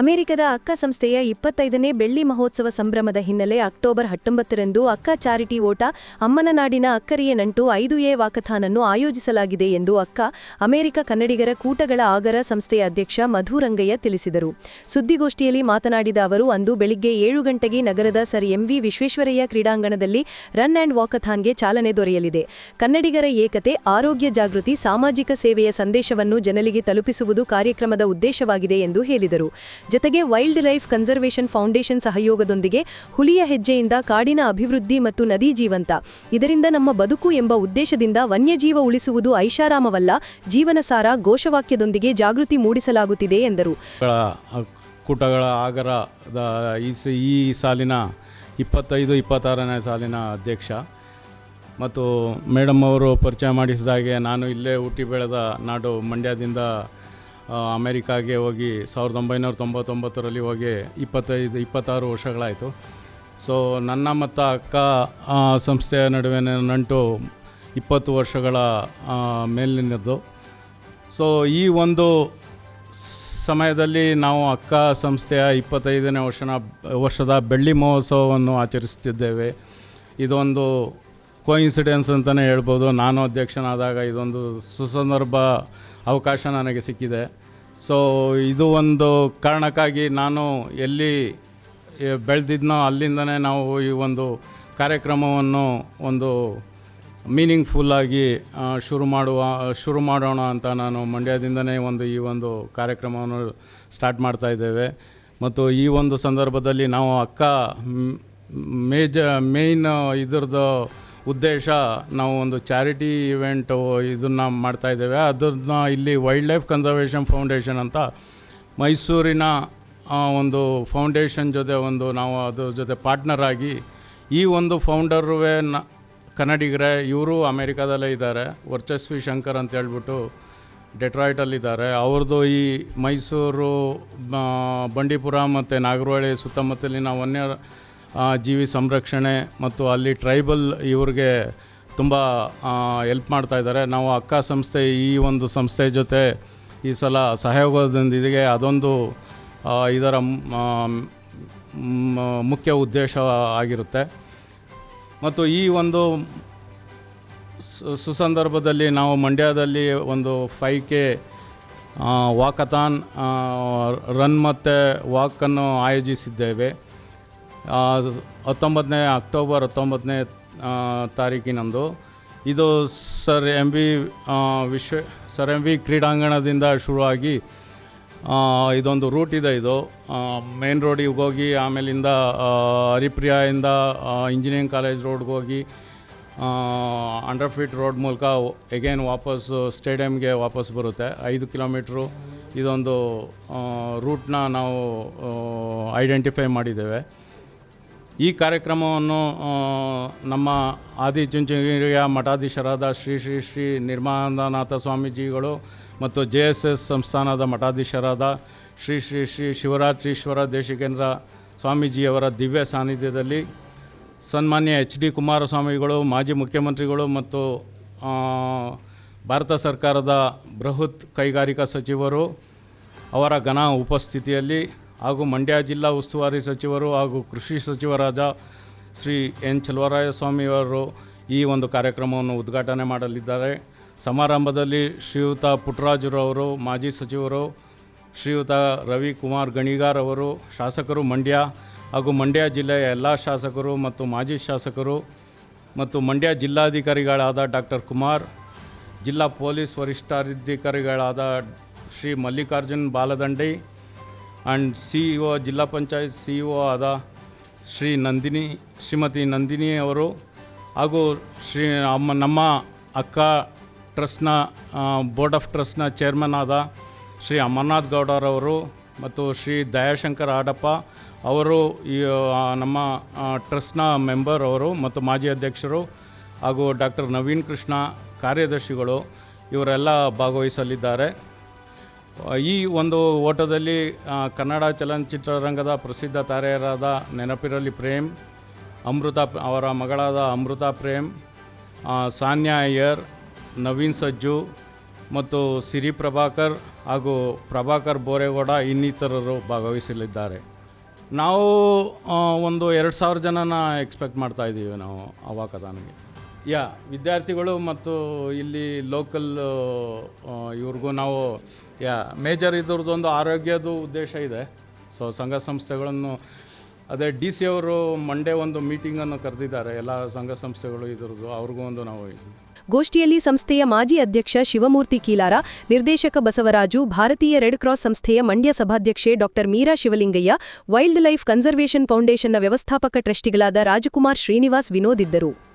ಅಮೆರಿಕದ ಅಕ್ಕ ಸಂಸ್ಥೆಯ ಇಪ್ಪತ್ತೈದನೇ ಬೆಳ್ಳಿ ಮಹೋತ್ಸವ ಸಂಭ್ರಮದ ಹಿನ್ನೆಲೆ ಅಕ್ಟೋಬರ್ ಹತ್ತೊಂಬತ್ತರಂದು ಅಕ್ಕ ಚಾರಿಟಿ ಓಟ ಅಮ್ಮನ ನಾಡಿನ ಅಕ್ಕರಿಯ ನಂಟು ಐದು ಎ ವಾಕಥಾನನ್ನು ಆಯೋಜಿಸಲಾಗಿದೆ ಎಂದು ಅಕ್ಕ, ಅಮೆರಿಕ ಕನ್ನಡಿಗರ ಕೂಟಗಳ ಆಗರ ಸಂಸ್ಥೆಯ ಅಧ್ಯಕ್ಷ ಮಧುರಂಗಯ್ಯ ತಿಳಿಸಿದರು. ಸುದ್ದಿಗೋಷ್ಠಿಯಲ್ಲಿ ಮಾತನಾಡಿದ ಅವರು, ಅಂದು ಬೆಳಿಗ್ಗೆ ಏಳು ಗಂಟೆಗೆ ನಗರದ ಸರ್ ಎಂವಿ ವಿಶ್ವೇಶ್ವರಯ್ಯ ಕ್ರೀಡಾಂಗಣದಲ್ಲಿ ರನ್ ಆ್ಯಂಡ್ ವಾಕಥಾನ್ಗೆ ಚಾಲನೆ ದೊರೆಯಲಿದೆ. ಕನ್ನಡಿಗರ ಏಕತೆ, ಆರೋಗ್ಯ ಜಾಗೃತಿ, ಸಾಮಾಜಿಕ ಸೇವೆಯ ಸಂದೇಶವನ್ನು ಜನರಿಗೆ ತಲುಪಿಸುವುದು ಕಾರ್ಯಕ್ರಮದ ಉದ್ದೇಶವಾಗಿದೆ ಎಂದು ಹೇಳಿದರು. ಜತೆಗೆ ವೈಲ್ಡ್ ಲೈಫ್ ಕನ್ಸರ್ವೇಷನ್ ಫೌಂಡೇಶನ್ ಸಹಯೋಗದೊಂದಿಗೆ ಹುಲಿಯ ಹೆಜ್ಜೆಯಿಂದ ಕಾಡಿನ ಅಭಿವೃದ್ಧಿ ಮತ್ತು ನದಿ ಜೀವಂತ. ಇದರಿಂದ ನಮ್ಮ ಬದುಕು ಎಂಬ ಉದ್ದೇಶದಿಂದ ವನ್ಯಜೀವ ಉಳಿಸುವುದು ಐಷಾರಾಮವಲ್ಲ, ಜೀವನಸಾರ ಘೋಷವಾಕ್ಯದೊಂದಿಗೆ ಜಾಗೃತಿ ಮೂಡಿಸಲಾಗುತ್ತಿದೆ ಎಂದರು. ಗಳ, ಕೂಟಗಳ ಆಗರ ಈ ಸಾಲಿನ ಇಪ್ಪತ್ತೈದು, ಇಪ್ಪತ್ತಾರನೇ ಸಾಲಿನ ಅಧ್ಯಕ್ಷ ಮತ್ತು ಮೇಡಮ್ ಅವರು ಪರಿಚಯ ಮಾಡಿಸಿದಾಗೆ ನಾನು ಇಲ್ಲೇ ಹುಟ್ಟಿ ಬೆಳೆದ ನಾಡು ಮಂಡ್ಯದಿಂದ ಅಮೆರಿಕಾಗೆ ಹೋಗಿ ಸಾವಿರದ ಒಂಬೈನೂರ ತೊಂಬತ್ತೊಂಬತ್ತರಲ್ಲಿ ಹೋಗಿ ಇಪ್ಪತ್ತೈದು, ಇಪ್ಪತ್ತಾರು ವರ್ಷಗಳಾಯಿತು. ಸೊ ನನ್ನ ಮತ್ತು ಅಕ್ಕ ಸಂಸ್ಥೆಯ ನಡುವೆ ನಂಟು ಇಪ್ಪತ್ತು ವರ್ಷಗಳ ಮೇಲಿನದ್ದು. ಸೊ ಈ ಒಂದು ಸಮಯದಲ್ಲಿ ನಾವು ಅಕ್ಕ ಸಂಸ್ಥೆಯ ಇಪ್ಪತ್ತೈದನೇ ವರ್ಷನ, ವರ್ಷದ ಬೆಳ್ಳಿ ಮಹೋತ್ಸವವನ್ನು ಆಚರಿಸುತ್ತಿದ್ದೇವೆ. ಇದೊಂದು ಕೋಇನ್ಸಿಡೆನ್ಸ್ ಅಂತಲೇ ಹೇಳ್ಬೋದು. ನಾನು ಅಧ್ಯಕ್ಷನಾದಾಗ ಇದೊಂದು ಸುಸಂದರ್ಭ ಅವಕಾಶ ನನಗೆ ಸಿಕ್ಕಿದೆ. ಸೊ ಇದು ಒಂದು ಕಾರಣಕ್ಕಾಗಿ ನಾನು ಎಲ್ಲಿ ಬೆಳೆದಿದ್ನೋ ಅಲ್ಲಿಂದನೇ ನಾವು ಈ ಒಂದು ಕಾರ್ಯಕ್ರಮವನ್ನು ಒಂದು ಮೀನಿಂಗ್ಫುಲ್ಲಾಗಿ ಶುರು ಮಾಡುವ, ಶುರು ಮಾಡೋಣ ಅಂತ ನಾನು ಮಂಡ್ಯದಿಂದನೇ ಒಂದು ಈ ಒಂದು ಕಾರ್ಯಕ್ರಮವನ್ನು ಸ್ಟಾರ್ಟ್ ಮಾಡ್ತಾ ಇದ್ದೇವೆ. ಮತ್ತು ಈ ಒಂದು ಸಂದರ್ಭದಲ್ಲಿ ನಾವು ಅಕ್ಕ ಮೇಜ ಮೇಯ್ನ್ ಇದ್ರದ್ದು ಉದ್ದೇಶ ನಾವು ಒಂದು ಚಾರಿಟಿ ಇವೆಂಟು ಇದನ್ನು ಮಾಡ್ತಾ ಇದ್ದೇವೆ. ಅದನ್ನ ಇಲ್ಲಿ ವೈಲ್ಡ್ ಲೈಫ್ ಕನ್ಸರ್ವೇಷನ್ ಫೌಂಡೇಶನ್ ಅಂತ ಮೈಸೂರಿನ ಒಂದು ಫೌಂಡೇಶನ್ ಜೊತೆ ಒಂದು ನಾವು ಅದ್ರ ಜೊತೆ ಪಾರ್ಟ್ನರ್ ಆಗಿ ಈ ಒಂದು ಫೌಂಡರ್ವೇ ನ, ಕನ್ನಡಿಗರೇ, ಇವರು ಅಮೇರಿಕಾದಲ್ಲೇ ಇದ್ದಾರೆ. ವರ್ಚಸ್ವಿ ಶಂಕರ್ ಅಂತ ಹೇಳ್ಬಿಟ್ಟು ಡೆಟ್ರಾಯ್ಟಲ್ಲಿದ್ದಾರೆ. ಅವ್ರದ್ದು ಈ ಮೈಸೂರು ಬಂಡೀಪುರ ಮತ್ತು ನಾಗರಹೊಳೆ ಸುತ್ತಮುತ್ತಲಿನ ವನ್ಯ ಜೀವಿ ಸಂರಕ್ಷಣೆ ಮತ್ತು ಅಲ್ಲಿ ಟ್ರೈಬಲ್ ಇವ್ರಿಗೆ ತುಂಬ ಎಲ್ಪ್ ಮಾಡ್ತಾ ಇದ್ದಾರೆ. ನಾವು ಅಕ್ಕ ಸಂಸ್ಥೆ ಈ ಒಂದು ಸಂಸ್ಥೆ ಜೊತೆ ಈ ಸಲ ಸಹಯೋಗದೊಂದಿಗೆ ಅದೊಂದು ಇದರ ಮುಖ್ಯ ಉದ್ದೇಶ ಆಗಿರುತ್ತೆ. ಮತ್ತು ಈ ಒಂದು ಸುಸಂದರ್ಭದಲ್ಲಿ ನಾವು ಮಂಡ್ಯದಲ್ಲಿ ಒಂದು ಫೈ ಕೆ ವಾಕಥಾನ್ ರನ್ ಮತ್ತು ವಾಕನ್ನು ಆಯೋಜಿಸಿದ್ದೇವೆ. ಹತ್ತೊಂಬತ್ತನೇ ಅಕ್ಟೋಬರ್ ಹತ್ತೊಂಬತ್ತನೇ ತಾರೀಕಿನಂದು ಇದು sir M V Vishwa, sir M V ಕ್ರೀಡಾಂಗಣದಿಂದ ಶುರುವಾಗಿ ಇದೊಂದು ರೂಟ್ ಇದೆ ಇದು. ಮೇನ್ ರೋಡಿಗೆ ಹೋಗಿ ಆಮೇಲಿಂದ ಹರಿಪ್ರಿಯಿಂದ ಇಂಜಿನಿಯರಿಂಗ್ ಕಾಲೇಜ್ ರೋಡ್ಗೆ ಹೋಗಿ ಅಂಡರ್ ಫೀಟ್ ರೋಡ್ ಮೂಲಕ ಎಗೇನ್ ವಾಪಸ್ಸು ಸ್ಟೇಡಿಯಮ್ಗೆ ವಾಪಸ್ ಬರುತ್ತೆ. ಐದು ಕಿಲೋಮೀಟ್ರು ಇದೊಂದು ರೂಟ್ನ ನಾವು ಐಡೆಂಟಿಫೈ ಮಾಡಿದ್ದೇವೆ. ಈ ಕಾರ್ಯಕ್ರಮವನ್ನು ನಮ್ಮ ಆದಿಚುಂಚನಗಿರಿಯ ಮಠಾಧೀಶರಾದ ಶ್ರೀ ಶ್ರೀ ಶ್ರೀ ನಿರ್ಮಾನಂದನಾಥ ಸ್ವಾಮೀಜಿಗಳು ಮತ್ತು ಜೆ ಎಸ್ ಎಸ್ ಸಂಸ್ಥಾನದ ಮಠಾಧೀಶರಾದ ಶ್ರೀ ಶ್ರೀ ಶ್ರೀ ಶಿವರಾತ್ರೀಶ್ವರ ದೇಶಿಕೇಂದ್ರ ಸ್ವಾಮೀಜಿಯವರ ದಿವ್ಯ ಸಾನ್ನಿಧ್ಯದಲ್ಲಿ ಸನ್ಮಾನ್ಯ ಎಚ್ ಡಿ ಕುಮಾರಸ್ವಾಮಿಗಳು, ಮಾಜಿ ಮುಖ್ಯಮಂತ್ರಿಗಳು ಮತ್ತು ಭಾರತ ಸರ್ಕಾರದ ಬೃಹತ್ ಕೈಗಾರಿಕಾ ಸಚಿವರು ಅವರ ಘನ ಉಪಸ್ಥಿತಿಯಲ್ಲಿ ಹಾಗೂ ಮಂಡ್ಯ ಜಿಲ್ಲಾ ಉಸ್ತುವಾರಿ ಸಚಿವರು ಹಾಗೂ ಕೃಷಿ ಸಚಿವರಾದ ಶ್ರೀ ಎನ್ ಚಲುವರಾಯಸ್ವಾಮಿಯವರು ಈ ಒಂದು ಕಾರ್ಯಕ್ರಮವನ್ನು ಉದ್ಘಾಟನೆ ಮಾಡಲಿದ್ದಾರೆ. ಸಮಾರಂಭದಲ್ಲಿ ಶ್ರೀಯುತ ಪುಟ್ಟರಾಜುರವರು ಮಾಜಿ ಸಚಿವರು ಶ್ರೀಯುತ ರವಿಕುಮಾರ್ ಗಣಿಗಾರ್ ಅವರು, ಶಾಸಕರು ಮಂಡ್ಯ ಹಾಗೂ ಮಂಡ್ಯ ಜಿಲ್ಲೆಯ ಎಲ್ಲ ಶಾಸಕರು ಮತ್ತು ಮಾಜಿ ಶಾಸಕರು ಮತ್ತು ಮಂಡ್ಯ ಜಿಲ್ಲಾಧಿಕಾರಿಗಳಾದ ಡಾಕ್ಟರ್ ಕುಮಾರ್, ಜಿಲ್ಲಾ police ವರಿಷ್ಠಾಧಿಕಾರಿಗಳಾದ Shri Mallikarjun Baladandi and C E O ಜಿಲ್ಲಾ ಪಂಚಾಯತ್ ಸಿ ಇ ಒ ಆದ ಶ್ರೀ ನಂದಿನಿ, ಶ್ರೀಮತಿ ನಂದಿನಿ ಅವರು ಹಾಗೂ ಶ್ರೀ ಅಮ್ಮ ನಮ್ಮ ಅಕ್ಕ ಟ್ರಸ್ಟ್ನ ಬೋರ್ಡ್ ಆಫ್ ಟ್ರಸ್ಟ್ನ ಚೇರ್ಮನ್ ಆದ ಶ್ರೀ ಅಮರ್ನಾಥ್ ಗೌಡರವರು ಮತ್ತು ಶ್ರೀ ದಯಾಶಂಕರ್ ಆಡಪ್ಪ ಅವರು ಈ ನಮ್ಮ ಟ್ರಸ್ಟ್ನ ಮೆಂಬರ್ ಅವರು ಮತ್ತು ಮಾಜಿ ಅಧ್ಯಕ್ಷರು ಹಾಗೂ ಡಾಕ್ಟರ್ ನವೀನ್ ಕೃಷ್ಣ ಕಾರ್ಯದರ್ಶಿಗಳು ಇವರೆಲ್ಲ ಭಾಗವಹಿಸಲಿದ್ದಾರೆ. ಈ ಒಂದು ಓಟದಲ್ಲಿ ಕನ್ನಡ ಚಲನಚಿತ್ರರಂಗದ ಪ್ರಸಿದ್ಧ ತಾರೆಯರಾದ ನೆನಪಿರಲಿ ಪ್ರೇಮ್, ಅಮೃತ ಅವರ ಮಗಳಾದ ಅಮೃತ ಪ್ರೇಮ್ ಸಾನ್ಯಾ ಅಯ್ಯರ್, ನವೀನ್ ಸಜ್ಜು ಮತ್ತು ಸಿರಿ ಪ್ರಭಾಕರ್ ಹಾಗೂ ಪ್ರಭಾಕರ್ ಬೋರೇಗೌಡ ಇನ್ನಿತರರು ಭಾಗವಹಿಸಲಿದ್ದಾರೆ. ನಾವು ಒಂದು ಎರಡು ಸಾವಿರ ಜನನ ಎಕ್ಸ್ಪೆಕ್ಟ್ ಮಾಡ್ತಾ ಇದ್ದೀವಿ ನಾವು ಆ ವಾಕಥಾನ್ಗೆ ಯಾ, ವಿದ್ಯಾರ್ಥಿಗಳು ಮತ್ತು ಇಲ್ಲಿ ಲೋಕಲ್ ಇವ್ರಿಗೂ ನಾವು, ಯಾ ಮೇಜರ್ ಇದ್ರದ್ದೊಂದು ಆರೋಗ್ಯದ ಉದ್ದೇಶ ಇದೆ. ಸೊ ಸಂಘ ಸಂಸ್ಥೆಗಳನ್ನು, ಅದೇ ಡಿ ಸಿ ಅವರು ಮಂಡೇ ಒಂದು ಮೀಟಿಂಗನ್ನು ಕರೆದಿದ್ದಾರೆ. ಎಲ್ಲ ಸಂಘ ಸಂಸ್ಥೆಗಳು ಇದ್ರದ್ದು, ಅವ್ರಿಗೂ ಒಂದು ನಾವು ಗೋಷ್ಠಿಯಲ್ಲಿ ಸಂಸ್ಥೆಯ ಮಾಜಿ ಅಧ್ಯಕ್ಷ ಶಿವಮೂರ್ತಿ ಕೀಲಾರ, ನಿರ್ದೇಶಕ ಬಸವರಾಜು, ಭಾರತೀಯ ರೆಡ್ ಕ್ರಾಸ್ ಸಂಸ್ಥೆಯ Mandya ಸಭಾಧ್ಯಕ್ಷೆ doctor Meera Shivalingaiah wild life conservation ಫೌಂಡೇಶನ್ನ ವ್ಯವಸ್ಥಾಪಕ ಟ್ರಸ್ಟಿಗಳಾದ ರಾಜಕುಮಾರ್ ಶ್ರೀನಿವಾಸ್ ವಿನೋದ್ ಇದ್ದರು.